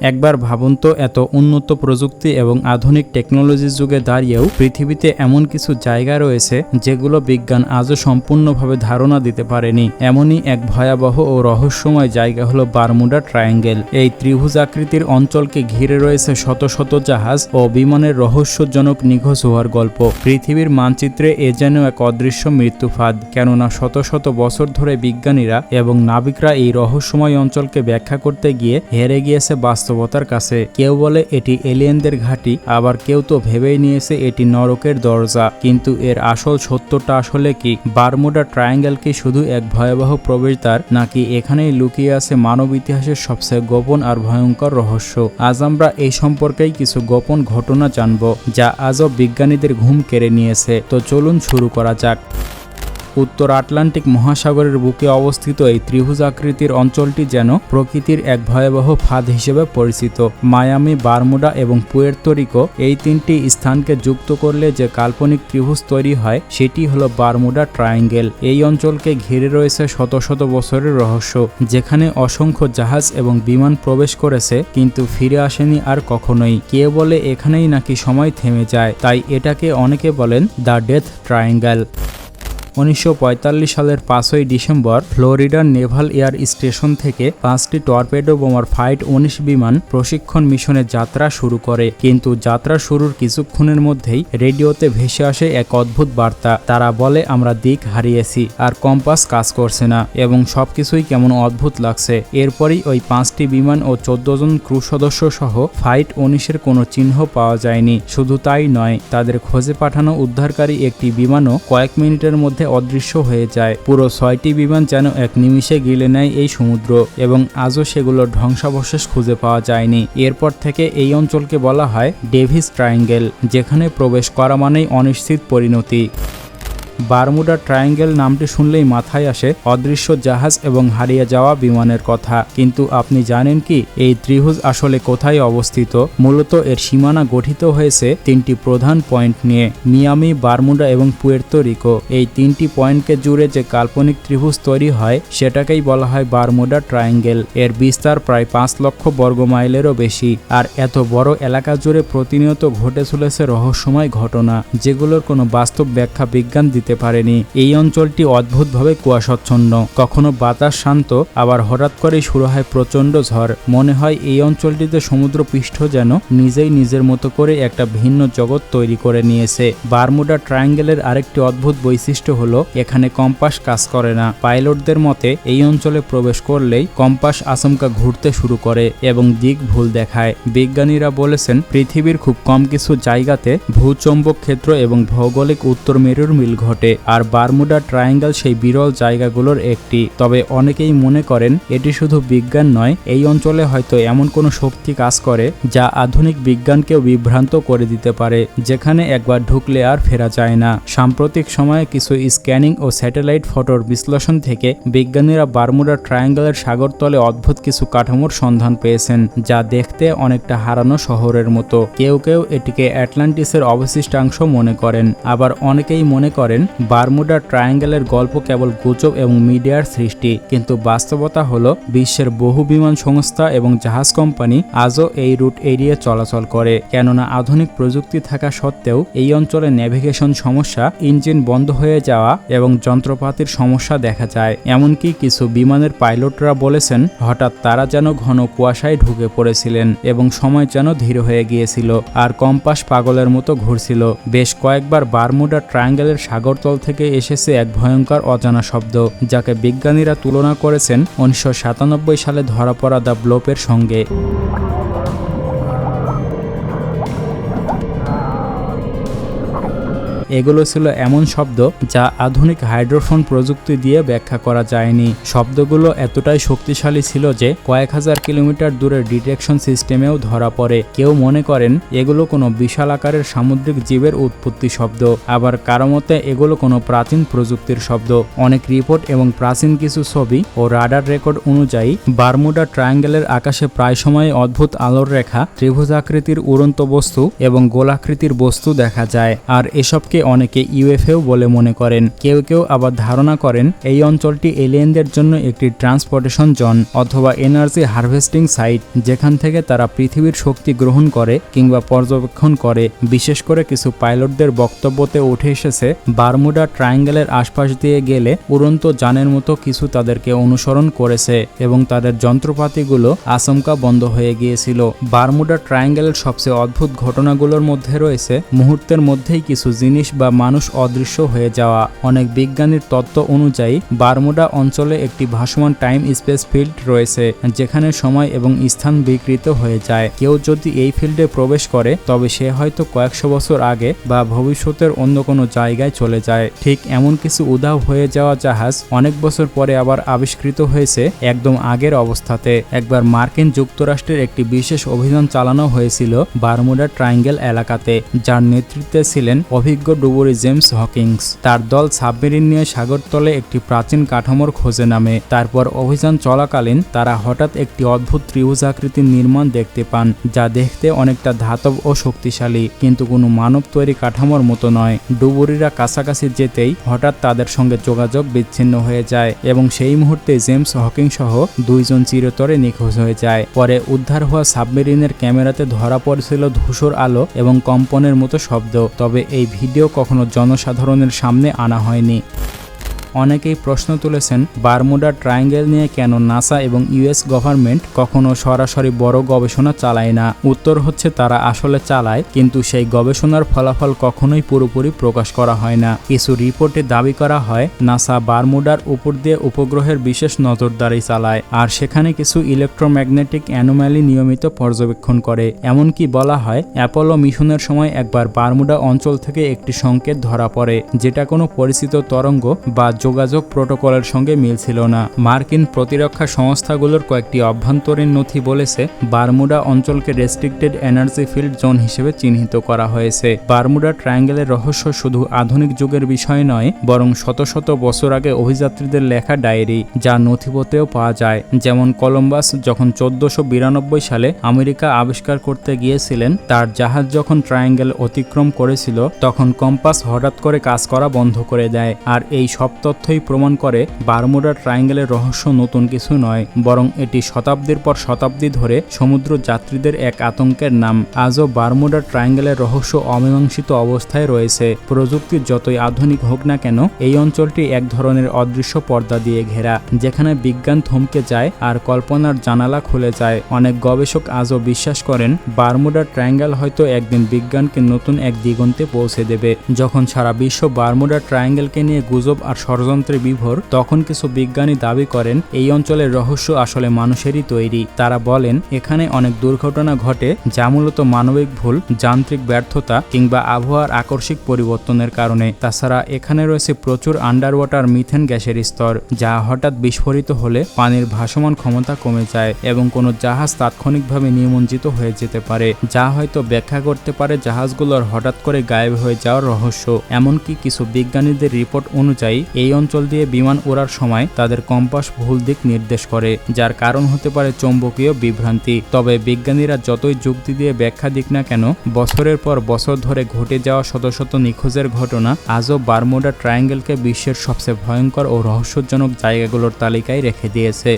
একবার ভাবুন তো, এত উন্নত প্রযুক্তি এবং আধুনিক টেকনোলজির যুগে দাঁড়িয়েও পৃথিবীতে এমন কিছু জায়গা রয়েছে যেগুলো বিজ্ঞান আজও সম্পূর্ণভাবে ধারণা দিতে পারেনি। এমনই এক ভয়াবহ ও রহস্যময় জায়গা হলো বারমুডা ট্রায়াঙ্গেল। এই ত্রিভুজ আকৃতির অঞ্চলকে ঘিরে রয়েছে শত শত জাহাজ ও বিমানের রহস্যজনক নিখোঁজ হওয়ার গল্প। পৃথিবীর মানচিত্রে এ যেন এক অদৃশ্য মৃত্যুফাদ কেননা শত শত বছর ধরে বিজ্ঞানীরা এবং নাবিকরা এই রহস্যময় অঞ্চলকে ব্যাখ্যা করতে গিয়ে হেরে গিয়েছে বাস্তবতার কাছে। কেউ বলে এটি এলিয়েনদের ঘাঁটি, আবার কেউ তো ভেবেই নিয়েছে এটি নরকের দরজা। কিন্তু এর আসল সত্যটা আসলে কি? বারমুডা ট্রায়াঙ্গেল কি শুধু এক ভয়াবহ প্রবেশদ্বার, নাকি এখানেই লুকিয়ে আছে মানব ইতিহাসের সবচেয়ে গোপন আর ভয়ঙ্কর রহস্য? আজ আমরা এই সম্পর্কেই কিছু গোপন ঘটনা জানব, যা আজও বিজ্ঞানীদের ঘুম কেড়ে নিয়েছে। তো চলুন শুরু করা যাক। উত্তর আটলান্টিক মহাসাগরের বুকে অবস্থিত এই ত্রিভুজ আকৃতির অঞ্চলটি যেন প্রকৃতির এক ভয়াবহ ফাঁদ হিসেবে পরিচিত। মায়ামি, বারমুডা এবং পুয়ের্তরিকো এই তিনটি স্থানকে যুক্ত করলে যে কাল্পনিক ত্রিভুজ তৈরি হয়, সেটি হলো বারমুডা ট্রায়াঙ্গেল। এই অঞ্চলকে ঘিরে রয়েছে শত শত বছরের রহস্য, যেখানে অসংখ্য জাহাজ এবং বিমান প্রবেশ করেছে, কিন্তু ফিরে আসেনি আর কখনোই। কেউ বলে এখানেই নাকি সময় থেমে যায়, তাই এটাকে অনেকে বলেন দ্য ডেথ ট্রায়াঙ্গেল। উনিশশো পঁয়তাল্লিশ সালের পাঁচই ডিসেম্বর ফ্লোরিডার নেভাল এয়ার স্টেশন থেকে পাঁচটি টর্পেডো বোমার ফাইট উনিশ বিমান প্রশিক্ষণ মিশনে যাত্রা শুরু করে। কিন্তু যাত্রা শুরুর কিছুক্ষণের মধ্যেই রেডিওতে ভেসে আসে এক অদ্ভুত বার্তা। তারা বলে, আমরা দিক হারিয়েছি, আর কম্পাস কাজ করছে না, এবং সবকিছুই কেমন অদ্ভুত লাগছে। এরপরই ওই পাঁচটি বিমান ও চোদ্দ জন ক্রু সদস্য সহ ফাইট উনিশের কোনো চিহ্ন পাওয়া যায়নি। শুধু তাই নয়, তাদের খোঁজে পাঠানো উদ্ধারকারী একটি বিমানও কয়েক মিনিটের মধ্যে অদৃশ্য হয়ে যায়। পুরো ছয়টি বিমান যেন এক নিমিষে গিলে নেয় এই সমুদ্র এবং আজও সেগুলোর ধ্বংসাবশেষ খুঁজে পাওয়া যায়নি। এরপর থেকে এই অঞ্চলকে বলা হয় ডেভিস ট্রায়াঙ্গেল, যেখানে প্রবেশ করা মানেই অনিশ্চিত পরিণতি। বারমুডা ট্রায়াঙ্গেল নামটি শুনলেই মাথায় আসে অদৃশ্য জাহাজ এবং হারিয়ে যাওয়া বিমানের কথা। কিন্তু আপনি জানেন কি, এই ত্রিভুজ আসলে কোথায় অবস্থিত? মূলত এর সীমানা গঠিত হয়েছে তিনটি প্রধান পয়েন্ট নিয়ে, মিয়ামি, বারমুডা এবং পুয়ের্তো রিকো। এই তিনটি পয়েন্টকে জুড়ে যে কাল্পনিক ত্রিভুজ তৈরি হয়, সেটাকেই বলা হয় বারমুডা ট্রায়াঙ্গেল। এর বিস্তার প্রায় পাঁচ লক্ষ বর্গ মাইলেরও বেশি। আর এত বড় এলাকা জুড়ে প্রতিনিয়ত ঘটে চলেছে রহস্যময় ঘটনা, যেগুলোর কোনো বাস্তব ব্যাখ্যা বিজ্ঞান দিতে দিতে পারেনি। এই অঞ্চলটি অদ্ভুতভাবে কুয়াশাচ্ছন্ন। কখনো বাতাস শান্ত, আবার হঠাৎ করেই শুরু হয় প্রচণ্ড ঝড়। মনে হয় এই অঞ্চলটিতে সমুদ্র পৃষ্ঠ যেন নিজেই নিজের মতো করে একটা ভিন্ন জগৎ তৈরি করে নিয়েছে। বারমুডা ট্রায়াঙ্গেলের আরেকটি অদ্ভুত বৈশিষ্ট্য হলো, এখানে কম্পাস কাজ করে না। পাইলটদের মতে, এই অঞ্চলে প্রবেশ করলেই কম্পাস আচমকা ঘুরতে শুরু করে এবং দিক ভুল দেখায়। বিজ্ঞানীরা বলেছেন, পৃথিবীর খুব কম কিছু জায়গাতে ভূচম্বক ক্ষেত্র এবং ভৌগোলিক উত্তর মেরুর মিল ঘটে। ঘটে আর বারমুডা ট্রায়াঙ্গেল সেই বিরল জায়গাগুলোর একটি। তবে অনেকেই মনে করেন, এটি শুধু বিজ্ঞান নয়, এই অঞ্চলে হয়তো এমন কোনো শক্তি কাজ করে, যা আধুনিক বিজ্ঞানকেও বিভ্রান্ত করে দিতে পারে, যেখানে একবার ঢুকলে আর ফেরা যায় না। সাম্প্রতিক সময়ে কিছু স্ক্যানিং ও স্যাটেলাইট ফটোর বিশ্লেষণ থেকে বিজ্ঞানীরা বারমুডা ট্রায়াঙ্গেলের সাগরতলে অদ্ভুত কিছু কাঠামোর সন্ধান পেয়েছেন, যা দেখতে অনেকটা হারানো শহরের মতো। কেউ কেউ এটিকে অ্যাটলান্টিসের অবশিষ্টাংশ মনে করেন। আবার অনেকেই মনে করেন বারমুডা ট্রায়াঙ্গেলের গল্প কেবল গুজব এবং মিডিয়ার সৃষ্টি, কিন্তু বাস্তবতা হল বিশ্বের বহু বিমান সংস্থা এবং জাহাজ কোম্পানি আজও এই রুট এরিয়ে চলাচল করে। কেননা আধুনিক প্রযুক্তি থাকা সত্ত্বেও এই অঞ্চলে নেভিগেশন সমস্যা, ইঞ্জিন বন্ধ হয়ে যাওয়া এবং যন্ত্রপাতির সমস্যা দেখা যায়। এমনকি কিছু বিমানের পাইলটরা বলেছেন, হঠাৎ তারা যেন ঘন কুয়াশায় ঢুকে পড়েছিলেন এবং সময় যেন ধীর হয়ে গিয়েছিল, আর কম্পাস পাগলের মতো ঘুরছিল। বেশ কয়েকবার বারমুডা ট্রায়াঙ্গেলের সাগর সাগরতল থেকে এসেছে এক ভয়ঙ্কর অজানা শব্দ, যাকে বিজ্ঞানীরা তুলনা করেছেন উনিশশো সাতানব্বই সালে ধরা পড়া দ্য ব্লোপের সঙ্গে। এগুলো ছিল এমন শব্দ যা আধুনিক হাইড্রোফোন প্রযুক্তি দিয়ে ব্যাখ্যা করা যায়নি। শব্দগুলো এতটাই শক্তিশালী ছিল যে কয়েক হাজার কিলোমিটার দূরের ডিটেকশন সিস্টেমেও ধরা পড়ে। কেউ মনে করেন, এগুলো কোনো বিশাল আকারের সামুদ্রিক জীবের উৎপত্তি শব্দ, আবার কারও মতে এগুলো কোনো প্রাচীন প্রযুক্তির শব্দ। অনেক রিপোর্ট এবং প্রাচীন কিছু ছবি ও রাডার রেকর্ড অনুযায়ী, বারমুডা ট্রায়াঙ্গেলের আকাশে প্রায় সময় অদ্ভুত আলোর রেখা ত্রিভুজ আকৃতির উড়ন্ত বস্তু এবং গোলাকৃতির বস্তু দেখা যায়। আর এসবকে অঞ্চলটিকে অনেকে ইউএফএও বলে মনে করেন। কেউ কেউ আবার ধারণা করেন, এই অঞ্চলটি এলিয়েনদের জন্য একটি ট্রান্সপোর্টেশন জন অথবা এনার্জি হারভেস্টিং সাইট, যেখান থেকে তারা পৃথিবীর শক্তি গ্রহণ করে কিংবা পর্যবেক্ষণ করে। বিশেষ করে কিছু পাইলটদের বক্তব্যতে উঠে এসেছে, বারমুডা ট্রায়াঙ্গেলের আশপাশ দিয়ে গেলে উড়ন্ত যানের মতো কিছু তাদেরকে অনুসরণ করেছে এবং তাদের যন্ত্রপাতিগুলো আচমকা বন্ধ হয়ে গিয়েছিল। বারমুডা ট্রায়াঙ্গেলের সবচেয়ে অদ্ভুত ঘটনাগুলোর মধ্যে রয়েছে, মুহূর্তের মধ্যেই কিছু জিনিস বা মানুষ অদৃশ্য হয়ে যাওয়া। অনেক বিজ্ঞানীর তত্ত্ব অনুযায়ী, বারমুডা অঞ্চলে একটি ভাসমান টাইম স্পেস ফিল্ড রয়েছে, যেখানে সময় এবং স্থান বিকৃত হয়ে যায়। কেউ যদি এই ফিল্ডে প্রবেশ করে, তবে সে হয়তো কয়েকশো বছর আগে বা ভবিষ্যতের অন্য কোনো জায়গায় চলে যায়। ঠিক এমন কিছু উধাও হয়ে যাওয়া জাহাজ অনেক বছর পরে আবার আবিষ্কৃত হয়েছে একদম আগের অবস্থাতে। একবার মার্কিন যুক্তরাষ্ট্রের একটি বিশেষ অভিযান চালানো হয়েছিল বারমুডা ট্রায়াঙ্গেল এলাকাতে, যার নেতৃত্বে ছিলেন অভিজ্ঞ ডুবুরি জেমস হকিংস। তার দল সাবমেরিন নিয়ে সাগরতলে একটি প্রাচীন কাঠামোর খোঁজে নামে। তারপর অভিযান চলাকালীন তারা হঠাৎ একটি অদ্ভুত ত্রিভুজাকৃতির নির্মাণ দেখতে পান, যা দেখতে অনেকটা ধাতব ও শক্তিশালী, কিন্তু কোনো মানব তৈরি কাঠামোর মতো নয়। ডুবুরিরা কাছাকাছি যেতেই হঠাৎ তাদের সঙ্গে যোগাযোগ বিচ্ছিন্ন হয়ে যায় এবং সেই মুহূর্তে জেমস হকিং সহ দুইজন চিরতরে নিখোঁজ হয়ে যায়। পরে উদ্ধার হওয়া সাবমেরিনের ক্যামেরাতে ধরা পড়েছিল ধূসর আলো এবং কম্পনের মতো শব্দ। তবে এই ভিডিও কখনো জনসাধারণের সামনে আনা হয়নি। অনেকেই প্রশ্ন তুলেছেন, বারমুডা ট্রায়াঙ্গেল নিয়ে কেন নাসা এবং ইউএস গভর্নমেন্ট কখনো সরাসরি বড় গবেষণা চালায় না? উত্তর হচ্ছে তারা আসলে চালায়, কিন্তু সেই গবেষণার ফলাফল কখনোই পুরোপুরি প্রকাশ করা হয় না। কিছু রিপোর্টে দাবি করা হয়, নাসা বারমুডার উপর দিয়ে উপগ্রহের বিশেষ নজরদারি চালায়, আর সেখানে কিছু ইলেকট্রোম্যাগনেটিক অ্যানোম্যালি নিয়মিত পর্যবেক্ষণ করে। এমনকি বলা হয়, অ্যাপোলো মিশনের সময় একবার বারমুডা অঞ্চল থেকে একটি সংকেত ধরা পড়ে, যেটা কোনো পরিচিত তরঙ্গ বা যোগাযোগ প্রোটোকলের সঙ্গে মিলছিল না। মার্কিন প্রতিরক্ষা সংস্থাগুলোর কয়েকটি অভ্যন্তরীণ নথি বলেছে, বারমুডা অঞ্চলকে রেস্ট্রিক্টেড এনার্জি ফিল্ড জোন হিসেবে চিহ্নিত করা হয়েছে। বারমুডা ট্রায়াঙ্গেলের রহস্য শুধু আধুনিক যুগের বিষয় নয়, বরং শত শত বছর আগে অভিযাত্রীদের লেখা ডায়েরি, যা নথিপত্রেও পাওয়া যায়। যেমন কলম্বাস যখন চোদ্দশো বিরানব্বই সালে আমেরিকা আবিষ্কার করতে গিয়েছিলেন, তার জাহাজ যখন ট্রায়াঙ্গেল অতিক্রম করেছিল, তখন কম্পাস হঠাৎ করে কাজ করা বন্ধ করে দেয়। আর এই সব তথ্যই প্রমাণ করে, বারমুডা ট্রায়াঙ্গেলের রহস্য নতুন কিছু নয়, বরং এটি শতাব্দীর পর শতাব্দী ধরে সমুদ্র যাত্রীদের এক আতঙ্কের নাম। আজও বারমুডা ট্রায়াঙ্গেলের রহস্য অমীমাংসিত অবস্থায় রয়েছে। প্রযুক্তি যতই আধুনিক হোক না কেন, এই অঞ্চলটি এক ধরনের অদৃশ্য পর্দা দিয়ে ঘেরা, যেখানে বিজ্ঞান থমকে যায় আর কল্পনার জানালা খুলে যায়। অনেক গবেষক আজও বিশ্বাস করেন, বারমুডা ট্রায়াঙ্গেল হয়তো একদিন বিজ্ঞানকে নতুন এক দিগন্তে পৌঁছে দেবে, যখন সারা বিশ্ব বারমুডা ট্রায়াঙ্গেলকে নিয়ে গুজব আর ষড়যন্ত্রে বিভোর, তখন কিছু বিজ্ঞানী দাবি করেন, এই অঞ্চলের রহস্য আসলে মানুষেরই তৈরি। তারা বলেন, এখানে অনেক দুর্ঘটনা ঘটে, যা মূলত মানবিক ভুল, যান্ত্রিক ব্যর্থতা, কিংবা আবহাওয়ার আকস্মিক পরিবর্তনের কারণে। তাছাড়া এখানে রয়েছে প্রচুর আন্ডার ওয়াটার মিথেন গ্যাসের স্তর, যা হঠাৎ বিস্ফোরিত হলে পানির ভাসমান ক্ষমতা কমে যায় এবং কোনো জাহাজ তাৎক্ষণিকভাবে নিমজ্জিত হয়ে যেতে পারে, যা হয়তো ব্যাখ্যা করতে পারে জাহাজগুলোর হঠাৎ করে গায়েব হয়ে যাওয়ার রহস্য। এমনকি কিছু বিজ্ঞানীদের রিপোর্ট অনুযায়ী এই অঞ্চল দিয়ে বিমান ওড়ার সময় তাদের কম্পাস ভুল দিক নির্দেশ করে, যার কারণ হতে পারে চৌম্বকীয় বিভ্রান্তি। তবে বিজ্ঞানীরা যতই যুক্তি দিয়ে ব্যাখ্যা দিক না কেন, বছরের পর বছর ধরে ঘটে যাওয়া শত শত নিখোঁজের ঘটনা আজও বারমুডা ট্রায়াঙ্গেলকে বিশ্বের সবচেয়ে ভয়ঙ্কর ও রহস্যজনক জায়গাগুলোর তালিকায় রেখে দিয়েছে।